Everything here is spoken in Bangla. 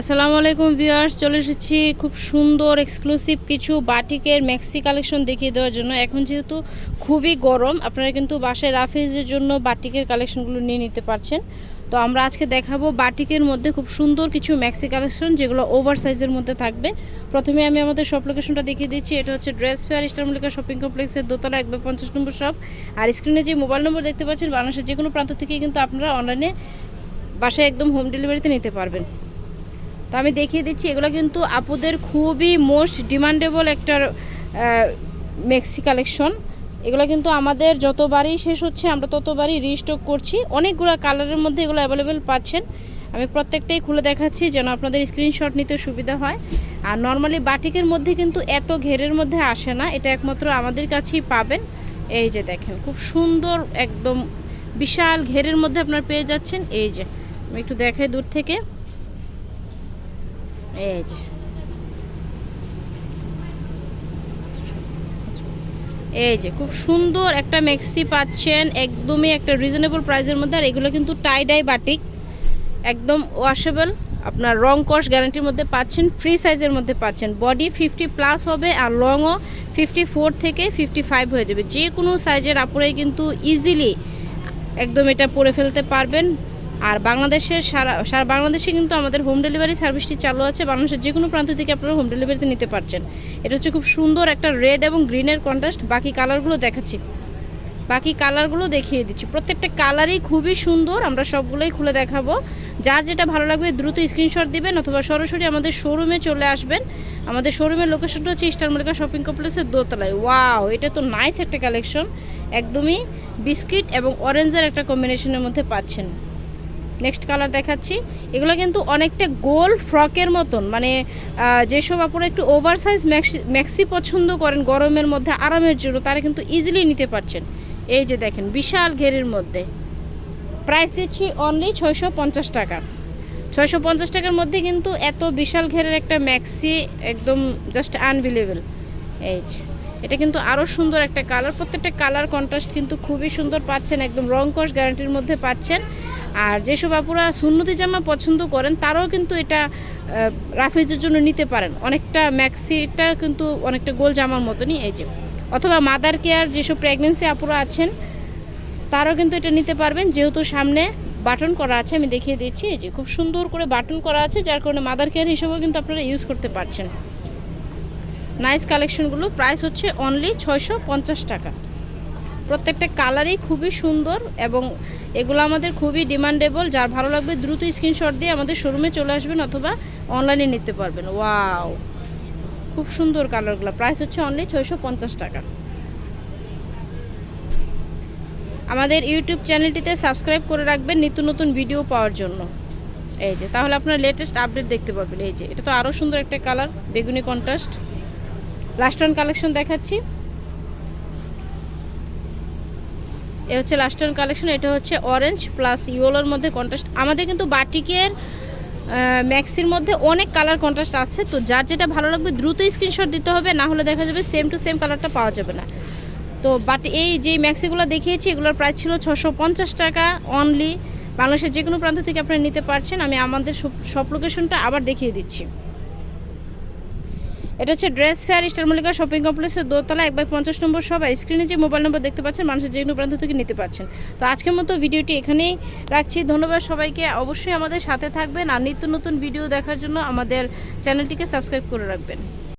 আসসালামু আলাইকুম ভিউয়ার্স, চলে এসেছি খুব সুন্দর এক্সক্লুসিভ কিছু বাটিকের ম্যাক্সি কালেকশন দেখিয়ে দেওয়ার জন্য। এখন যেহেতু খুবই গরম, আপনারা কিন্তু বাসায় রাফেজের জন্য বাটিকের কালেকশনগুলো নিয়ে নিতে পারছেন। তো আমরা আজকে দেখাবো বাটিকের মধ্যে খুব সুন্দর কিছু ম্যাক্সি কালেকশন যেগুলো ওভার সাইজের মধ্যে থাকবে। প্রথমে আমি আমাদের শপ লোকেশনটা দেখিয়ে দিচ্ছি। এটা হচ্ছে dress fair star Mallika shopping কমপ্লেক্সের দোতলা এক পঞ্চাশ নম্বর শপ আর স্ক্রিনে যে মোবাইল নম্বর দেখতে পাচ্ছেন, বাংলাদেশের যে কোনো প্রান্ত থেকেই কিন্তু আপনারা অনলাইনে বাসায় একদম হোম ডেলিভারিতে নিতে পারবেন। তো আমি দেখিয়ে দিচ্ছি, এগুলো কিন্তু আপুদের খুবই মোস্ট ডিমান্ডেবল একটা মেক্সি কালেকশন। এগুলো কিন্তু আমাদের যতবারই শেষ হচ্ছে, আমরা ততবারই রিস্টক করছি। অনেকগুলো কালারের মধ্যে এগুলো অ্যাভেলেবেল পাচ্ছেন। আমি প্রত্যেকটাই খুলে দেখাচ্ছি যেন আপনাদের স্ক্রিনশট নিতে সুবিধা হয়। আর নর্মালি বাটিকের মধ্যে কিন্তু এত ঘেরের মধ্যে আসে না, এটা একমাত্র আমাদের কাছেই পাবেন। এই যে দেখেন, খুব সুন্দর একদম বিশাল ঘেরের মধ্যে আপনারা পেয়ে যাচ্ছেন। এই যে, আমি একটু দেখাই দূর থেকে। এই যে এই যে খুব সুন্দর একটা মেক্সি পাচ্ছেন, একদমই একটা রিজনেবল প্রাইসের মধ্যে, আর এগুলো কিন্তু টাই ডাই বাটিক একদম ওয়াশেবল আপনার রং কস গ্যারান্টির মধ্যে পাচ্ছেন ফ্রি সাইজের মধ্যে পাচ্ছেন। বডি ফিফটি প্লাস হবে, আর লংও ফিফটি ফোর থেকে ফিফটি ফাইভ হয়ে যাবে। যে কোনো সাইজের আপুরাই কিন্তু ইজিলি একদম এটা পরে ফেলতে পারবেন। আর বাংলাদেশের সারা সারা বাংলাদেশে কিন্তু আমাদের হোম ডেলিভারি সার্ভিসটি চালু আছে। বাংলাদেশের যে কোনো প্রান্ত থেকে আপনারা হোম ডেলিভারিতে নিতে পারছেন। এটা হচ্ছে খুব সুন্দর একটা রেড এবং গ্রিনের কন্ট্রাস্ট বাকি কালারগুলো দেখাচ্ছি। বাকি কালারগুলো দেখিয়ে দিচ্ছি। প্রত্যেকটা কালারই খুবই সুন্দর। আমরা সবগুলোই খুলে দেখাবো। যার যেটা ভালো লাগবে দ্রুত স্ক্রিনশট দিবেন অথবা সরাসরি আমাদের শোরুমে চলে আসবেন। আমাদের শোরুমের লোকেশনটা হচ্ছে ইস্টার মল্লিকা শপিং কমপ্লেক্সের দোতলায়। ওয়াও এটা তো নাইস একটা কালেকশন একদমই বিস্কিট এবং অরেঞ্জের একটা কম্বিনেশনের মধ্যে পাচ্ছেন। নেক্সট কালার দেখাচ্ছি। এগুলো কিন্তু অনেকটা গোল ফ্রকের মতন। মানে যেসব আপনারা একটু ওভার সাইজ ম্যাক্সি পছন্দ করেন, গরমের মধ্যে আরামের জন্য, তারা কিন্তু ইজিলি নিতে পারছেন। এই যে দেখেন, বিশাল ঘেরের মধ্যে। প্রাইস দিচ্ছি অনলি ছয়শো পঞ্চাশ টাকা। ছয়শো পঞ্চাশ টাকার মধ্যে কিন্তু এত বিশাল ঘেরের একটা ম্যাক্সি একদম জাস্ট আনবিলেবল এই যে, এটা কিন্তু আরও সুন্দর একটা কালার প্রত্যেকটা কালার কন্ট্রাস্ট কিন্তু খুবই সুন্দর পাচ্ছেন, একদম রং কস গ্যারান্টির মধ্যে পাচ্ছেন। আর যেসব আপুরা সুন্নতি জামা পছন্দ করেন, তারাও কিন্তু এটা রাফেজের জন্য নিতে পারেন। অনেকটা ম্যাক্সিটা কিন্তু অনেকটা গোল জামার মতনই, এই যে। অথবা মাদার কেয়ার যেসব প্রেগনেন্সি আপুরা আছেন, তারাও কিন্তু এটা নিতে পারবেন। যেহেতু সামনে বাটন করা আছে, আমি দেখিয়ে দিচ্ছি, এই যে খুব সুন্দর করে বাটন করা আছে, যার কারণে মাদার কেয়ার হিসেবেও কিন্তু আপনারা ইউজ করতে পারছেন। নাইস কালেকশনগুলো প্রাইস হচ্ছে অনলি ছয়শো পঞ্চাশ টাকা। প্রত্যেকটা কালারই খুবই সুন্দর এবং এগুলো আমাদের খুবই ডিমান্ডেবল যার ভালো লাগবে দ্রুত স্ক্রিনশট দিয়ে আমাদের শোরুমে চলে আসবেন অথবা অনলাইনে নিতে পারবেন। ওয়াও খুব সুন্দর কালারগুলো। প্রাইস হচ্ছে অনলি ছয়শো পঞ্চাশ টাকা। আমাদের ইউটিউব চ্যানেলটিতে সাবস্ক্রাইব করে রাখবেন নিত্য নতুন ভিডিও পাওয়ার জন্য। এই যে, তাহলে আপনার লেটেস্ট আপডেট দেখতে পাবেন এই যে, এটা তো আরও সুন্দর একটা কালার বেগুনি কন্ট্রাস্ট লাস্ট ওয়ান কালেকশন দেখাচ্ছি। এ হচ্ছে লাস্ট কালেকশন এটা হচ্ছে অরেঞ্জ প্লাস ইয়েলোর মধ্যে কন্ট্রাস্ট আমাদের কিন্তু বাটিকের ম্যাক্সির মধ্যে অনেক কালার কন্ট্রাস্ট আছে, তো যার যেটা ভালো লাগবে দ্রুত স্ক্রিনশট দিতে হবে, না হলে দেখা যাবে সেম টু সেম কালারটা পাওয়া যাবে না। তো বাট এই যে ম্যাক্সিগুলো দেখিয়েছি, এগুলোর প্রাইস ছিল ছশো টাকা অনলি বাংলাদেশের যে কোনো প্রান্ত থেকে আপনারা নিতে পারছেন, আমি আমাদের সব লোকেশনটা আবার দেখিয়ে দিচ্ছি। এটা হচ্ছে dress fair star Mallika shopping কমপ্লেক্সের দোতলা, এক বাই পঞ্চাশ নম্বর সবাই স্ক্রিনে যে মোবাইল নম্বর দেখতে পাচ্ছেন, মানুষের যে কোনো প্রান্ত থেকে নিতে পারছেন। তো আজকের মতো ভিডিওটি এখানেই রাখছি। ধন্যবাদ সবাইকে। অবশ্যই আমাদের সাথে থাকবেন। আর নিত্য নতুন ভিডিও দেখার জন্য আমাদের চ্যানেলটিকে সাবস্ক্রাইব করে রাখবেন।